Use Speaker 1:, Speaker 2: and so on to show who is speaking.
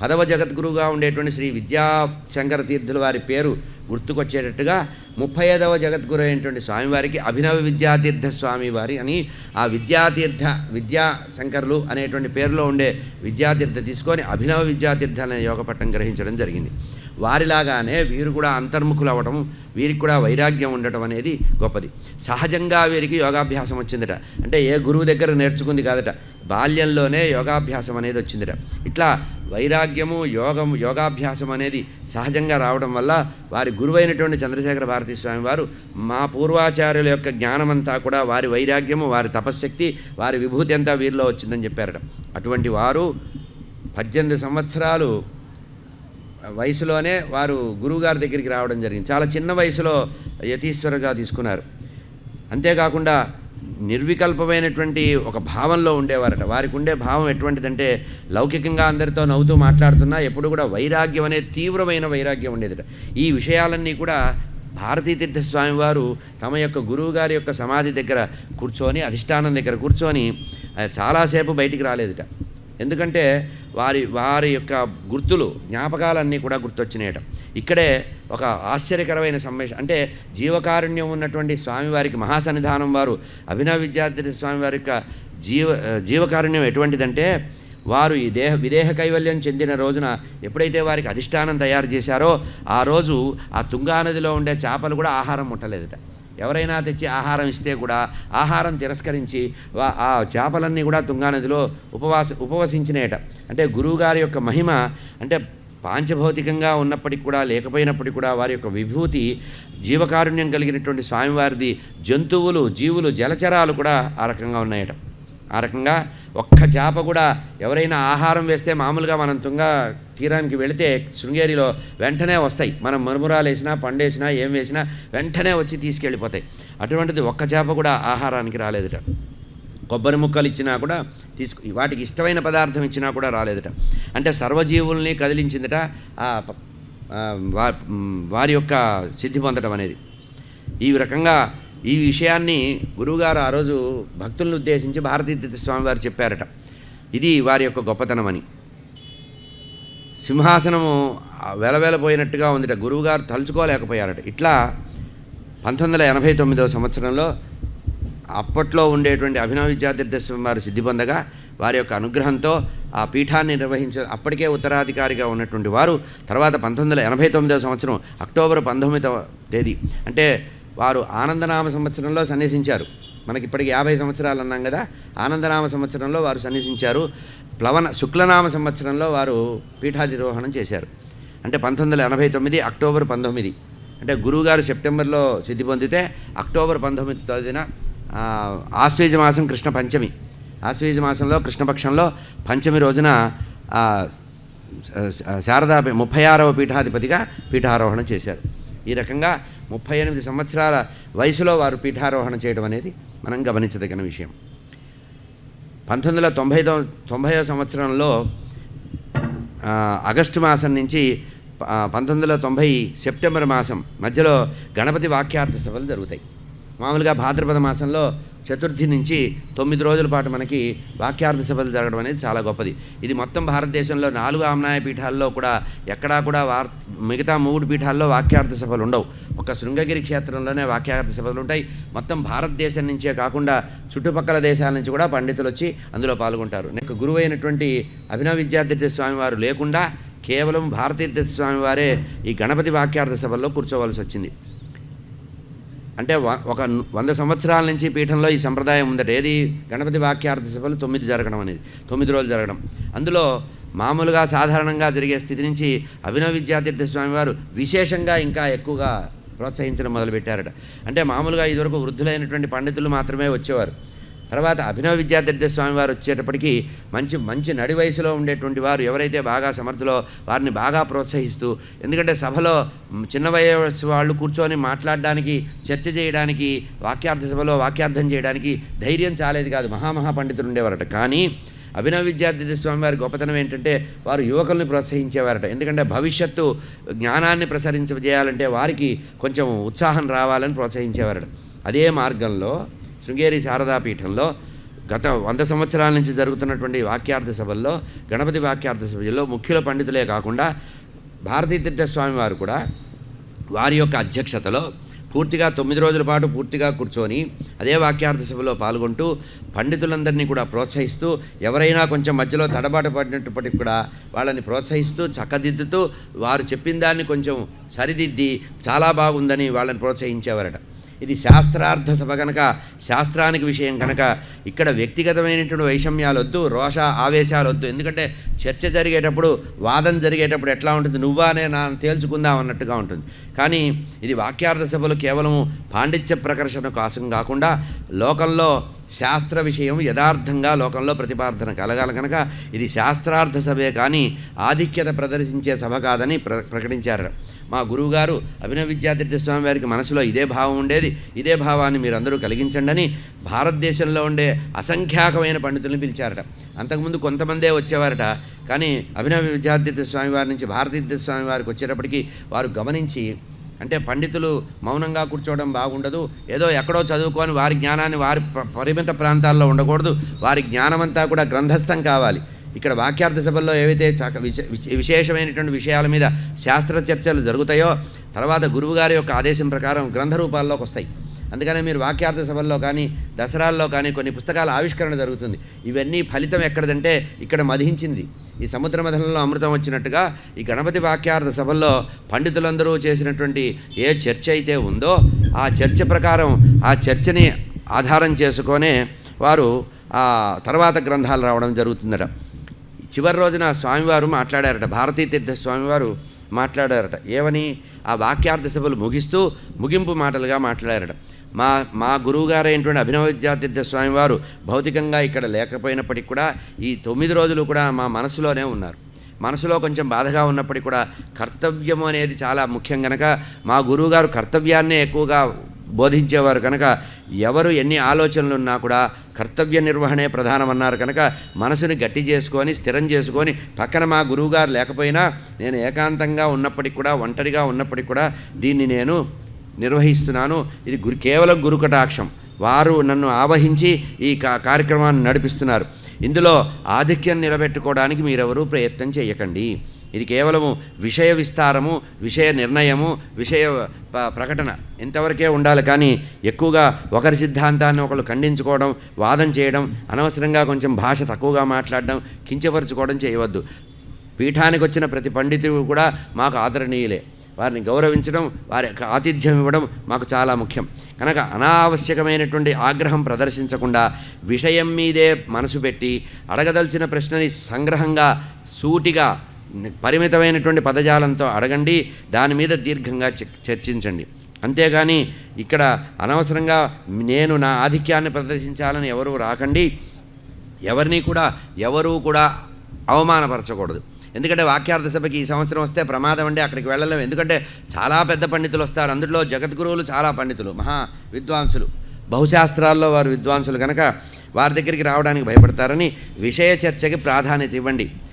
Speaker 1: పదవ జగద్గురువుగా ఉండేటువంటి శ్రీ విద్యాశంకర తీర్థుల వారి పేరు గుర్తుకొచ్చేటట్టుగా ముప్పై ఐదవ జగద్గురు అయినటువంటి స్వామివారికి అభినవ విద్యాతీర్థ స్వామివారి అని ఆ విద్యాతీర్థ విద్యాశంకరులు అనేటువంటి పేరులో ఉండే విద్యాతీర్థ తీసుకొని అభినవ విద్యాతీర్థ అనే యోగపట్టం గ్రహించడం జరిగింది. వారిలాగానే వీరు కూడా అంతర్ముఖులు అవ్వటం వీరికి కూడా వైరాగ్యం ఉండటం అనేది గొప్పది. సహజంగా వీరికి యోగాభ్యాసం వచ్చిందట. అంటే ఏ గురువు దగ్గర నేర్చుకుంది కాదట. బాల్యంలోనే యోగాభ్యాసం అనేది వచ్చిందిట. ఇట్లా వైరాగ్యము యోగం యోగాభ్యాసం అనేది సహజంగా రావడం వల్ల వారి గురువైనటువంటి చంద్రశేఖర భారతీ స్వామి వారు మా పూర్వాచార్యుల యొక్క జ్ఞానమంతా కూడా వారి వైరాగ్యము వారి తపశ్శక్తి వారి విభూతి అంతా వీరిలో వచ్చిందని చెప్పారట. అటువంటి వారు పద్దెనిమిది సంవత్సరాలు వయసులోనే వారు గురువుగారి దగ్గరికి రావడం జరిగింది. చాలా చిన్న వయసులో యతీశ్వరుగా తీసుకున్నారు. అంతేకాకుండా నిర్వికల్పమైనటువంటి ఒక భావంలో ఉండేవారట. వారికి ఉండే భావం ఎటువంటిదంటే లౌకికంగా అందరితో నవ్వుతూ మాట్లాడుతున్నా ఎప్పుడు కూడా వైరాగ్యం అనే తీవ్రమైన వైరాగ్యం ఉండేదట. ఈ విషయాలన్నీ కూడా భారతీతీర్థస్వామి వారు తమ యొక్క గురువు గారి యొక్క సమాధి దగ్గర కూర్చొని అధిష్టానం దగ్గర కూర్చొని చాలాసేపు బయటికి రాలేదుట. ఎందుకంటే వారి వారి యొక్క గుర్తులు జ్ఞాపకాలన్నీ కూడా గుర్తొచ్చినాయట. ఇక్కడే ఒక ఆశ్చర్యకరమైన సమ్మేషం అంటే జీవకారుణ్యం ఉన్నటువంటి స్వామివారికి మహాసన్నిధానం వారు అభినవ విద్యార్థి స్వామివారి యొక్క జీవ జీవకారుణ్యం ఎటువంటిదంటే వారు ఈ దేహ విదేహ కైవల్యం చెందిన రోజున ఎప్పుడైతే వారికి అధిష్టానం తయారు చేశారో ఆ రోజు ఆ తుంగానదిలో ఉండే చేపలు కూడా ఆహారం ముట్టలేదట. ఎవరైనా తెచ్చి ఆహారం ఇస్తే కూడా ఆహారం తిరస్కరించి ఆ చేపలన్నీ కూడా తుంగానదిలో ఉపవాస ఉపవసించినాయట. అంటే గురువుగారి యొక్క మహిమ అంటే పాంచభౌతికంగా ఉన్నప్పటికి కూడా లేకపోయినప్పటికీ కూడా వారి యొక్క విభూతి జీవకారుణ్యం కలిగినటువంటి స్వామివారిది జంతువులు జీవులు జలచరాలు కూడా ఆ రకంగా ఉన్నాయట. ఆ రకంగా ఒక్క చేప కూడా ఎవరైనా ఆహారం వేస్తే మామూలుగా మనం తుంగ తీరానికి వెళితే శృంగేరిలో వెంటనే వస్తాయి. మనం మనుమురాలు వేసినా పండేసినా ఏం వేసినా వెంటనే వచ్చి తీసుకెళ్ళిపోతాయి. అటువంటిది ఒక్క చేప కూడా ఆహారానికి రాలేదుట. కొబ్బరి ముక్కలు ఇచ్చినా కూడా తీసుకు వాటికి ఇష్టమైన పదార్థం ఇచ్చినా కూడా రాలేదట. అంటే సర్వజీవుల్ని కదిలించిందట వా- వారి యొక్క సిద్ధి పొందడం అనేది. ఈ రకంగా ఈ విషయాన్ని గురువుగారు ఆ రోజు భక్తులను ఉద్దేశించి భారతీతీర్థ స్వామివారు స్వామి వారు చెప్పారట. ఇది వారి యొక్క గొప్పతనం అని. సింహాసనము వెలవెలపోయినట్టుగా ఉందిట. గురువుగారు తలుచుకోలేకపోయారట. ఇట్లా పంతొమ్మిది వందల ఎనభై తొమ్మిదవ సంవత్సరంలో అప్పట్లో ఉండేటువంటి అభినవ విద్యాతీర్థ స్వామి వారు సిద్ధి పొందగా వారి యొక్క అనుగ్రహంతో ఆ పీఠాన్ని నిర్వహించ అప్పటికే ఉత్తరాధికారిగా ఉన్నటువంటి వారు తర్వాత పంతొమ్మిది వందల ఎనభై తొమ్మిదవ సంవత్సరం అక్టోబర్ పంతొమ్మిదవ తేదీ. అంటే వారు ఆనందనామ సంవత్సరంలో సన్నిసించారు. మనకి ఇప్పటికి యాభై సంవత్సరాలు అన్నాం కదా ఆనందనామ సంవత్సరంలో వారు సన్నిసించారు. ప్లవన శుక్లనామ సంవత్సరంలో వారు పీఠాధిరోహణం చేశారు. అంటే పంతొమ్మిది వందల ఎనభై తొమ్మిది అక్టోబర్ పంతొమ్మిది. అంటే గురువుగారు సెప్టెంబర్లో సిద్ధి పొందితే అక్టోబర్ పంతొమ్మిది తేదీన ఆశ్వేజ మాసం కృష్ణ పంచమి. ఆశ్వేజ మాసంలో కృష్ణపక్షంలో పంచమి రోజున శారదా ముప్పై ఆరవ పీఠాధిపతిగా పీఠారోహణం చేశారు. ఈ రకంగా ముప్పై ఎనిమిది సంవత్సరాల వయసులో వారు పీఠారోహణ చేయడం అనేది మనం గమనించదగిన విషయం. పంతొమ్మిది వందల తొంభై తొంభైవ సంవత్సరంలో ఆగస్టు మాసం నుంచి పంతొమ్మిది వందల తొంభై సెప్టెంబర్ మాసం మధ్యలో గణపతి వాక్యార్థ సభలు జరుగుతాయి. మామూలుగా భాద్రపద మాసంలో చతుర్థి నుంచి తొమ్మిది రోజుల పాటు మనకి వాక్యార్థ సభలు జరగడం అనేది చాలా గొప్పది. ఇది మొత్తం భారతదేశంలో నాలుగు ఆమ్నాయ పీఠాల్లో కూడా ఎక్కడా కూడా వార్ మిగతా మూడు పీఠాల్లో వాక్యార్థ సభలు ఉండవు. ఒక శృంగగిరి క్షేత్రంలోనే వాక్యార్థ సభలు ఉంటాయి. మొత్తం భారతదేశం నుంచే కాకుండా చుట్టుపక్కల దేశాల నుంచి కూడా పండితులు వచ్చి అందులో పాల్గొంటారు. నాకు గురువు అయినటువంటి అభినవ విద్యార్థి స్వామివారు లేకుండా కేవలం భారతీయ స్వామి వారే ఈ గణపతి వాక్యార్థ సభల్లో కూర్చోవలసి వచ్చింది. అంటే ఒక వంద సంవత్సరాల నుంచి పీఠంలో ఈ సంప్రదాయం ఉందట. ఏది? గణపతి వాక్యార్థ సభలు తొమ్మిది జరగడం అనేది. తొమ్మిది రోజులు జరగడం. అందులో మామూలుగా సాధారణంగా జరిగే స్థితి నుంచి అభినవ విద్యాతీర్థ స్వామి వారు విశేషంగా ఇంకా ఎక్కువగా ప్రోత్సహించడం మొదలుపెట్టారట. అంటే మామూలుగా ఇదివరకు వృద్ధులైనటువంటి పండితులు మాత్రమే వచ్చేవారు. తర్వాత అభినవ విద్యాతీర్థ స్వామి వారు వచ్చేటప్పటికి మంచి మంచి నడి వయసులో ఉండేటువంటి వారు ఎవరైతే బాగా సమర్థులో వారిని బాగా ప్రోత్సహిస్తూ ఎందుకంటే సభలో చిన్న వయసు వాళ్ళు కూర్చొని మాట్లాడడానికి చర్చ చేయడానికి వాక్యార్థ సభలో వాక్యార్థం చేయడానికి ధైర్యం చాలేది కాదు. మహామహా పండితులు ఉండేవారట. కానీ అభినవ విద్యార్థి స్వామి వారి గొప్పతనం ఏంటంటే వారు యువకుల్ని ప్రోత్సహించేవారట. ఎందుకంటే భవిష్యత్తు జ్ఞానాన్ని ప్రసరించేయాలంటే వారికి కొంచెం ఉత్సాహం రావాలని ప్రోత్సహించేవారట. అదే మార్గంలో శృంగేరి శారదాపీఠంలో గత వంద సంవత్సరాల నుంచి జరుగుతున్నటువంటి వాక్యార్థ సభల్లో గణపతి వాక్యార్థ సభల్లో ముఖ్యుల పండితులే కాకుండా భారతీ తీర్థస్వామి వారు కూడా వారి యొక్క అధ్యక్షతలో పూర్తిగా తొమ్మిది రోజుల పాటు పూర్తిగా కూర్చొని అదే వాక్యార్థ సభలో పాల్గొంటూ పండితులందరినీ కూడా ప్రోత్సహిస్తూ ఎవరైనా కొంచెం మధ్యలో తడబాటు పడినప్పటికి కూడా వాళ్ళని ప్రోత్సహిస్తూ చక్కదిద్దుతూ వారు చెప్పిన దాన్ని కొంచెం సరిదిద్ది చాలా బాగుందని వాళ్ళని ప్రోత్సహించేవారట. ఇది శాస్త్రార్థ సభ కనుక శాస్త్రానికి విషయం కనుక ఇక్కడ వ్యక్తిగతమైనటువంటి వైషమ్యాలు వద్దు రోష ఆవేశాలు వద్దు ఎందుకంటే చర్చ జరిగేటప్పుడు వాదం జరిగేటప్పుడు ఎట్లా ఉంటుంది? నువ్వానే నా తేల్చుకుందాం అన్నట్టుగా ఉంటుంది. కానీ ఇది వాక్యార్థ సభలు కేవలం పాండిత్య ప్రకర్షణ కోసం కాకుండా లోకంలో శాస్త్ర విషయం యథార్థంగా లోకంలో ప్రతిపాదన కలగాలి కనుక ఇది శాస్త్రార్థ సభే కానీ ఆధిక్యత ప్రదర్శించే సభ కాదని ప్ర ప్రకటించారు. మా గురువుగారు అభినవ విద్యాతీర్థ స్వామి వారికి మనసులో ఇదే భావం ఉండేది. ఇదే భావాన్ని మీరందరూ కలిగించండి అని భారతదేశంలో ఉండే అసంఖ్యాకమైన పండితుల్ని పిలిచారట. అంతకుముందు కొంతమందే వచ్చేవారట. కానీ అభినవ విద్యాతీర్థ స్వామి వారి నుంచి భారతీర్థ స్వామి వారికి వచ్చేటప్పటికి వారు గమనించి అంటే పండితులు మౌనంగా కూర్చోవడం బాగుండదు. ఏదో ఎక్కడో చదువుకొని వారి జ్ఞానాన్ని వారి ప- పరిమిత ప్రాంతాల్లో ఉండకూడదు. వారి జ్ఞానమంతా కూడా గ్రంథస్థం కావాలి. ఇక్కడ వాక్యార్థ సభల్లో ఏవైతే చక విశే విశేషమైనటువంటి విషయాల మీద శాస్త్ర చర్చలు జరుగుతాయో తర్వాత గురువుగారి యొక్క ఆదేశం ప్రకారం గ్రంథ రూపాల్లోకి వస్తాయి అందుకనే మీరు వాక్యార్థ సభల్లో కానీ దసరాల్లో కానీ కొన్ని పుస్తకాల ఆవిష్కరణ జరుగుతుంది. ఇవన్నీ ఫలితం ఎక్కడదంటే ఇక్కడ మధించింది. ఈ సముద్ర మథనంలో అమృతం వచ్చినట్టుగా ఈ గణపతి వాక్యార్థ సభల్లో పండితులందరూ చేసినటువంటి ఏ చర్చ అయితే ఉందో ఆ చర్చ ప్రకారం ఆ చర్చని ఆధారం చేసుకొనే వారు ఆ తర్వాత గ్రంథాలు రావడం జరుగుతుందట. చివరి రోజున స్వామివారు మాట్లాడారట భారతీ తీర్థ స్వామివారు మాట్లాడారట. ఏమని? ఆ వాక్యార్థ సభలు ముగిస్తూ ముగింపు మాటలుగా మాట్లాడారట. మా మా గురువుగారైనటువంటి అభినవ విద్యాతీర్థ స్వామివారు భౌతికంగా ఇక్కడ లేకపోయినప్పటికీ కూడా ఈ తొమ్మిది రోజులు కూడా మా మనసులోనే ఉన్నారు. మనసులో కొంచెం బాధగా ఉన్నప్పటికీ కూడా కర్తవ్యము అనేది చాలా ముఖ్యం కనుక మా గురువుగారు కర్తవ్యాన్నే ఎక్కువగా బోధించేవారు కనుక ఎవరు ఎన్ని ఆలోచనలు ఉన్నా కూడా కర్తవ్య నిర్వహణే ప్రధానమన్నారు కనుక మనసుని గట్టి చేసుకొని స్థిరం చేసుకొని పక్కన మా గురువుగారు లేకపోయినా నేను ఏకాంతంగా ఉన్నప్పటికి కూడా ఒంటరిగా ఉన్నప్పటికి కూడా దీన్ని నేను నిర్వహిస్తున్నాను. ఇది గురు కేవలం గురుకటాక్షం వారు నన్ను ఆవహించి ఈ కార్యక్రమాన్ని నడిపిస్తున్నారు. ఇందులో ఆధిక్యం నిలబెట్టుకోవడానికి మీరెవరూ ప్రయత్నం చేయకండి. ఇది కేవలము విషయ విస్తారము విషయ నిర్ణయము విషయ ప- ప్రకటన ఇంతవరకే ఉండాలి. కానీ ఎక్కువగా ఒకరి సిద్ధాంతాన్ని ఒకరు ఖండించుకోవడం వాదం చేయడం అనవసరంగా కొంచెం భాష తక్కువగా మాట్లాడడం కించపరుచుకోవడం చేయవద్దు. పీఠానికి వచ్చిన ప్రతి పండితుడు కూడా మాకు ఆదరణీయులే. వారిని గౌరవించడం వారి ఆతిథ్యం ఇవ్వడం మాకు చాలా ముఖ్యం. కనుక అనావశ్యకమైనటువంటి ఆగ్రహం ప్రదర్శించకుండా విషయం మీదే మనసు పెట్టి అడగదలిచిన ప్రశ్నని సంగ్రహంగా సూటిగా పరిమితమైనటువంటి పదజాలంతో అడగండి దాని మీద దీర్ఘంగా చ- చర్చించండి. అంతేగాని ఇక్కడ అనవసరంగా నేను నా ఆధిక్యాన్ని ప్రదర్శించాలని ఎవరూ రాకండి. ఎవరిని కూడా ఎవరూ కూడా అవమానపరచకూడదు. ఎందుకంటే వాక్యార్థ సభకి ఈ సంవత్సరం వస్తే ప్రమాదం అండి అక్కడికి వెళ్ళలేము. ఎందుకంటే చాలా పెద్ద పండితులు వస్తారు. అందులో జగద్గురువులు చాలా పండితులు మహా విద్వాంసులు. బహుశాస్త్రాల్లో వారు విద్వాంసులు కనుక వారి దగ్గరికి రావడానికి భయపడతారని విషయ చర్చకి ప్రాధాన్యత ఇవ్వండి.